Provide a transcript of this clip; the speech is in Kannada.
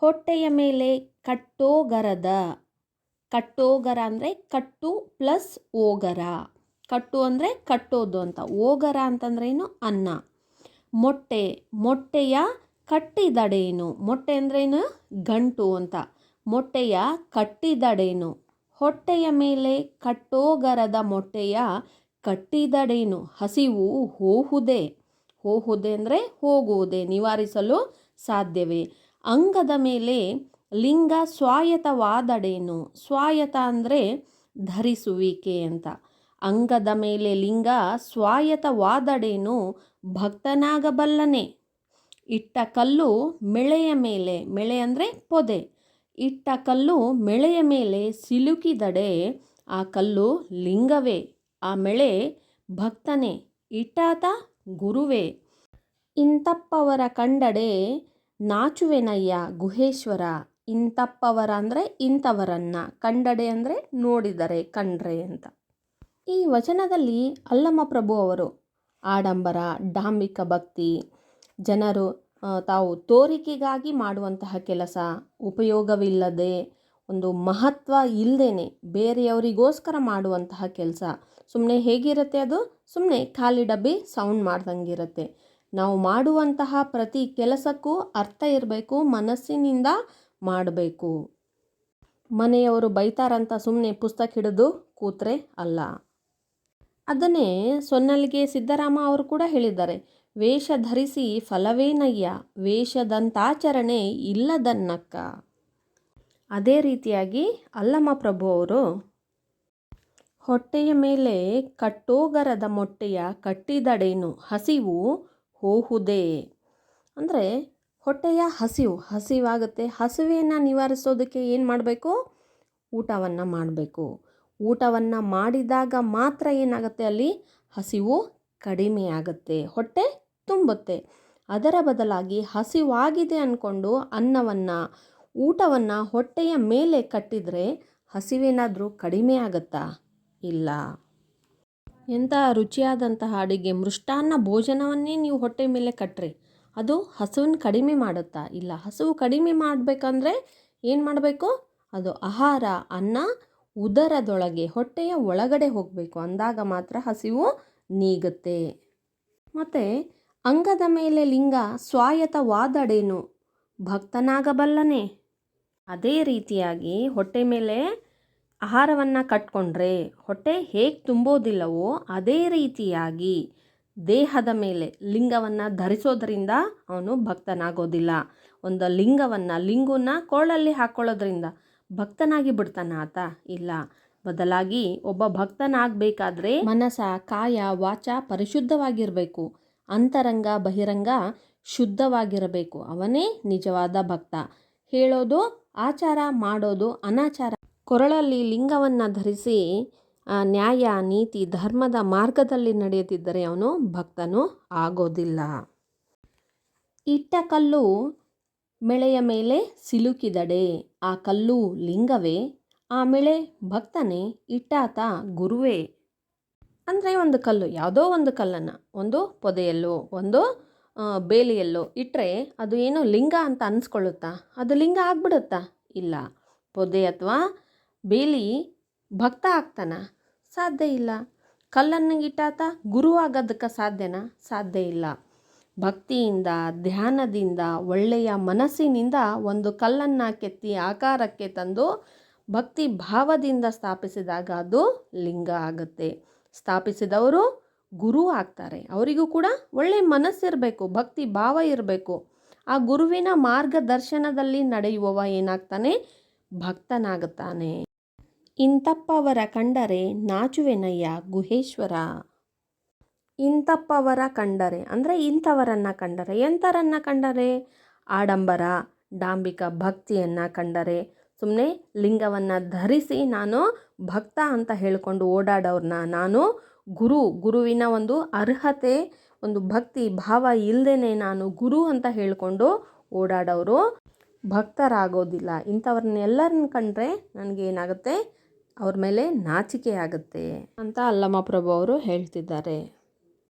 ಹೊಟ್ಟೆಯ ಮೇಲೆ ಕಟ್ಟೋಗರದ. ಕಟ್ಟೋಗರ ಅಂದರೆ ಕಟ್ಟು ಪ್ಲಸ್ ಓಗರ. ಕಟ್ಟು ಅಂದರೆ ಕಟ್ಟೋದು ಅಂತ. ಓಗರ ಅಂತಂದ್ರೆ ಏನು? ಅನ್ನ. ಮೊಟ್ಟೆ. ಮೊಟ್ಟೆಯ ಕಟ್ಟಿದಡೇನು? ಮೊಟ್ಟೆ ಅಂದ್ರೇನು ಗಂಟು ಅಂತ. ಮೊಟ್ಟೆಯ ಕಟ್ಟಿದಡೇನು? ಹೊಟ್ಟೆಯ ಮೇಲೆ ಕಟ್ಟೋಗರದ ಮೊಟ್ಟೆಯ ಕಟ್ಟಿದಡೇನು? ಹಸಿವು ಹೋಹುದೆ. ಹೋಹುದೆ ಅಂದರೆ ಹೋಗುವುದೇ, ನಿವಾರಿಸಲು ಸಾಧ್ಯವೇ? ಅಂಗದ ಮೇಲೆ ಲಿಂಗ ಸ್ವಾಯತವಾದಡೇನು ಸ್ವಾಯತ ಅಂದರೆ ಧರಿಸುವಿಕೆ ಅಂತ. ಅಂಗದ ಮೇಲೆ ಲಿಂಗ ಸ್ವಾಯತವಾದಡೇನು ಭಕ್ತನಾಗಬಲ್ಲನೆ. ಇಟ್ಟ ಕಲ್ಲು ಮೆಳೆಯ ಮೇಲೆ, ಮೆಳೆ ಅಂದರೆ ಪೊದೆ. ಇಟ್ಟ ಕಲ್ಲು ಮೆಳೆಯ ಮೇಲೆ ಸಿಲುಕಿದಡೆ, ಆ ಕಲ್ಲು ಲಿಂಗವೇ, ಆ ಮೆಳೆ ಭಕ್ತನೇ, ಇಟ್ಟಾತ ಗುರುವೇ. ಇಂತಪ್ಪವರ ಕಂಡಡೆ ನಾಚುವೆನಯ್ಯ ಗುಹೇಶ್ವರ ಇಂತಪ್ಪವರ ಅಂದರೆ ಇಂಥವರನ್ನ, ಕಂಡಡೆ ಅಂದರೆ ನೋಡಿದರೆ ಕಂಡ್ರೆ ಅಂತ. ಈ ವಚನದಲ್ಲಿ ಅಲ್ಲಮ್ಮ ಪ್ರಭು ಅವರು, ಆಡಂಬರ ಡಾಂಬಿಕ ಭಕ್ತಿ, ಜನರು ತಾವು ತೋರಿಕೆಗಾಗಿ ಮಾಡುವಂತಹ ಕೆಲಸ, ಉಪಯೋಗವಿಲ್ಲದೆ ಒಂದು ಮಹತ್ವ ಇಲ್ಲದೇನೆ ಬೇರೆಯವರಿಗೋಸ್ಕರ ಮಾಡುವಂತಹ ಕೆಲಸ. ಸುಮ್ಮನೆ ಹೇಗಿರುತ್ತೆ ಅದು? ಸುಮ್ಮನೆ ಖಾಲಿ ಡಬ್ಬಿ ಸೌಂಡ್ ಮಾಡ್ದಂಗಿರುತ್ತೆ. ನಾವು ಮಾಡುವಂತಹ ಪ್ರತಿ ಕೆಲಸಕ್ಕೂ ಅರ್ಥ ಇರಬೇಕು, ಮನಸ್ಸಿನಿಂದ ಮಾಡಬೇಕು. ಮನೆಯವರು ಬೈತಾರಂತ ಸುಮ್ಮನೆ ಪುಸ್ತಕ ಹಿಡಿದು ಕೂತ್ರೆ ಅಲ್ಲ. ಅದನ್ನೇ ಸೊನ್ನಲಿಗೆ ಸಿದ್ದರಾಮ ಅವರು ಕೂಡ ಹೇಳಿದ್ದಾರೆ. ವೇಷ ಧರಿಸಿ ಫಲವೇನಯ್ಯ ವೇಷದಂತಾಚರಣೆ ಇಲ್ಲದನ್ನಕ್ಕ. ಅದೇ ರೀತಿಯಾಗಿ ಅಲ್ಲಮ್ಮ ಪ್ರಭು ಅವರು, ಹೊಟ್ಟೆಯ ಮೇಲೆ ಕಟ್ಟೋಗರದ ಮೊಟ್ಟೆಯ ಕಟ್ಟಿದಡೇನು, ಹಸಿವು ಹೋಹುದೇ. ಅಂದರೆ ಹೊಟ್ಟೆಯ ಹಸಿವು, ಹಸಿವಾಗುತ್ತೆ. ಹಸಿವೆಯನ್ನು ನಿವಾರಿಸೋದಕ್ಕೆ ಏನು ಮಾಡಬೇಕು? ಊಟವನ್ನು ಮಾಡಬೇಕು. ಊಟವನ್ನು ಮಾಡಿದಾಗ ಮಾತ್ರ ಏನಾಗುತ್ತೆ ಅಲ್ಲಿ? ಹಸಿವು ಕಡಿಮೆ ಆಗುತ್ತೆ, ಹೊಟ್ಟೆ ತುಂಬುತ್ತೆ. ಅದರ ಬದಲಾಗಿ ಹಸಿವಾಗಿದೆ ಅಂದ್ಕೊಂಡು ಅನ್ನವನ್ನು, ಊಟವನ್ನು ಹೊಟ್ಟೆಯ ಮೇಲೆ ಕಟ್ಟಿದರೆ ಹಸಿವೇನಾದರೂ ಕಡಿಮೆ ಆಗುತ್ತಾ? ಇಲ್ಲ. ಎಂಥ ರುಚಿಯಾದಂತಹ ಅಡುಗೆ. ಮೃಷ್ಟಾನ್ನ ಭೋಜನವನ್ನೇ ನೀವು ಹೊಟ್ಟೆ ಮೇಲೆ ಕಟ್ಟ್ರಿ ಅದು ಹಸುವನ್ನು ಕಡಿಮೆ ಮಾಡುತ್ತಾ? ಇಲ್ಲ, ಹಸುವು ಕಡಿಮೆ ಮಾಡಬೇಕಂದ್ರೆ ಏನು ಮಾಡಬೇಕು? ಅದು ಆಹಾರ, ಅನ್ನ ಉದರದೊಳಗೆ, ಹೊಟ್ಟೆಯ ಒಳಗಡೆ ಹೋಗಬೇಕು. ಅಂದಾಗ ಮಾತ್ರ ಹಸಿವು ನೀಗುತ್ತೆ. ಮತ್ತು ಅಂಗದ ಮೇಲೆ ಲಿಂಗ ಸ್ವಾಯತವಾದಡೇನು ಭಕ್ತನಾಗಬಲ್ಲನೆ. ಅದೇ ರೀತಿಯಾಗಿ ಹೊಟ್ಟೆ ಮೇಲೆ ಆಹಾರವನ್ನು ಕಟ್ಕೊಂಡ್ರೆ ಹೊಟ್ಟೆ ಹೇಗೆ ತುಂಬೋದಿಲ್ಲವೋ ಅದೇ ರೀತಿಯಾಗಿ ದೇಹದ ಮೇಲೆ ಲಿಂಗವನ್ನು ಧರಿಸೋದ್ರಿಂದ ಅವನು ಭಕ್ತನಾಗೋದಿಲ್ಲ. ಒಂದು ಲಿಂಗವನ್ನು, ಲಿಂಗನ ಕೋಳಲ್ಲಿ ಹಾಕ್ಕೊಳ್ಳೋದ್ರಿಂದ ಭಕ್ತನಾಗಿ ಬಿಡ್ತಾನ ಆತ? ಇಲ್ಲ. ಬದಲಾಗಿ ಒಬ್ಬ ಭಕ್ತನಾಗಬೇಕಾದ್ರೆ ಮನಸ, ಕಾಯ, ವಾಚ ಪರಿಶುದ್ಧವಾಗಿರಬೇಕು. ಅಂತರಂಗ, ಬಹಿರಂಗ ಶುದ್ಧವಾಗಿರಬೇಕು. ಅವನೇ ನಿಜವಾದ ಭಕ್ತ. ಹೇಳೋದು, ಆಚಾರ ಮಾಡೋದು, ಅನಾಚಾರ ಕೊರಳಲ್ಲಿ ಲಿಂಗವನ್ನು ಧರಿಸಿ ನ್ಯಾಯ, ನೀತಿ, ಧರ್ಮದ ಮಾರ್ಗದಲ್ಲಿ ನಡೆಯುತ್ತಿದ್ದರೆ ಅವನು ಭಕ್ತನು ಆಗೋದಿಲ್ಲ. ಇಟ್ಟ ಕಲ್ಲು ಮೆಳೆಯ ಮೇಲೆ ಸಿಲುಕಿದಡೆ. ಆ ಕಲ್ಲು ಲಿಂಗವೇ, ಆ ಮೆಳೆ ಭಕ್ತನೇ, ಇಟ್ಟಾತ ಗುರುವೇ. ಅಂದರೆ ಒಂದು ಕಲ್ಲು, ಯಾವುದೋ ಒಂದು ಕಲ್ಲನ್ನು, ಒಂದು ಪೊದೆಯಲ್ಲೋ, ಒಂದು ಬೇಲಿಯಲ್ಲೋ ಇಟ್ಟರೆ ಅದು ಏನೋ ಲಿಂಗ ಅಂತ ಅನ್ಸ್ಕೊಳ್ಳುತ್ತಾ? ಅದು ಲಿಂಗ ಆಗ್ಬಿಡುತ್ತಾ? ಇಲ್ಲ. ಪೊದೆ ಅಥವಾ ಬೇಲಿ ಭಕ್ತ ಆಗ್ತಾನ? ಸಾಧ್ಯ ಇಲ್ಲ. ಕಲ್ಲನ್ನು ಇಟ್ಟಾತ ಗುರು ಆಗೋದಕ್ಕೆ ಸಾಧ್ಯನಾ? ಸಾಧ್ಯ ಇಲ್ಲ. ಭಕ್ತಿಯಿಂದ, ಧ್ಯಾನದಿಂದ, ಒಳ್ಳೆಯ ಮನಸ್ಸಿನಿಂದ ಒಂದು ಕಲ್ಲನ್ನು ಕೆತ್ತಿ ಆಕಾರಕ್ಕೆ ತಂದು ಭಕ್ತಿ ಭಾವದಿಂದ ಸ್ಥಾಪಿಸಿದಾಗ ಅದು ಲಿಂಗ ಆಗುತ್ತೆ. ಸ್ಥಾಪಿಸಿದವರು ಗುರು ಆಗ್ತಾರೆ. ಅವರಿಗೂ ಕೂಡ ಒಳ್ಳೆಯ ಮನಸ್ಸಿರಬೇಕು, ಭಕ್ತಿ ಭಾವ ಇರಬೇಕು. ಆ ಗುರುವಿನ ಮಾರ್ಗದರ್ಶನದಲ್ಲಿ ನಡೆಯುವವ ಏನಾಗ್ತಾನೆ? ಭಕ್ತನಾಗುತ್ತಾನೆ. ಇಂತಪ್ಪವರ ಕಂಡರೆ ನಾಚುವೆನಯ್ಯ ಗುಹೇಶ್ವರ. ಇಂತಪ್ಪವರ ಕಂಡರೆ, ಅಂದರೆ ಇಂಥವರನ್ನು ಕಂಡರೆ, ಎಂಥರನ್ನು ಕಂಡರೆ? ಆಡಂಬರ, ಡಾಂಬಿಕ ಭಕ್ತಿಯನ್ನು ಕಂಡರೆ. ಸುಮ್ಮನೆ ಲಿಂಗವನ್ನು ಧರಿಸಿ ನಾನು ಭಕ್ತ ಅಂತ ಹೇಳಿಕೊಂಡು ಓಡಾಡೋರನ್ನ ನಾನು ಗುರು, ಗುರುವಿನ ಒಂದು ಅರ್ಹತೆ, ಒಂದು ಭಕ್ತಿ ಭಾವ ಇಲ್ಲದೇ ನಾನು ಗುರು ಅಂತ ಹೇಳಿಕೊಂಡು ಓಡಾಡೋರು. ಭಕ್ತರಾಗೋದಿಲ್ಲ. ಇಂಥವ್ರನ್ನೆಲ್ಲರನ್ನ ಕಂಡ್ರೆ ನನಗೇನಾಗುತ್ತೆ ಅವ್ರ ಮೇಲೆ ನಾಚಿಕೆ ಆಗುತ್ತೆ ಅಂತ ಅಲ್ಲಮ್ಮ ಪ್ರಭು ಅವರು ಹೇಳ್ತಿದ್ದಾರೆ.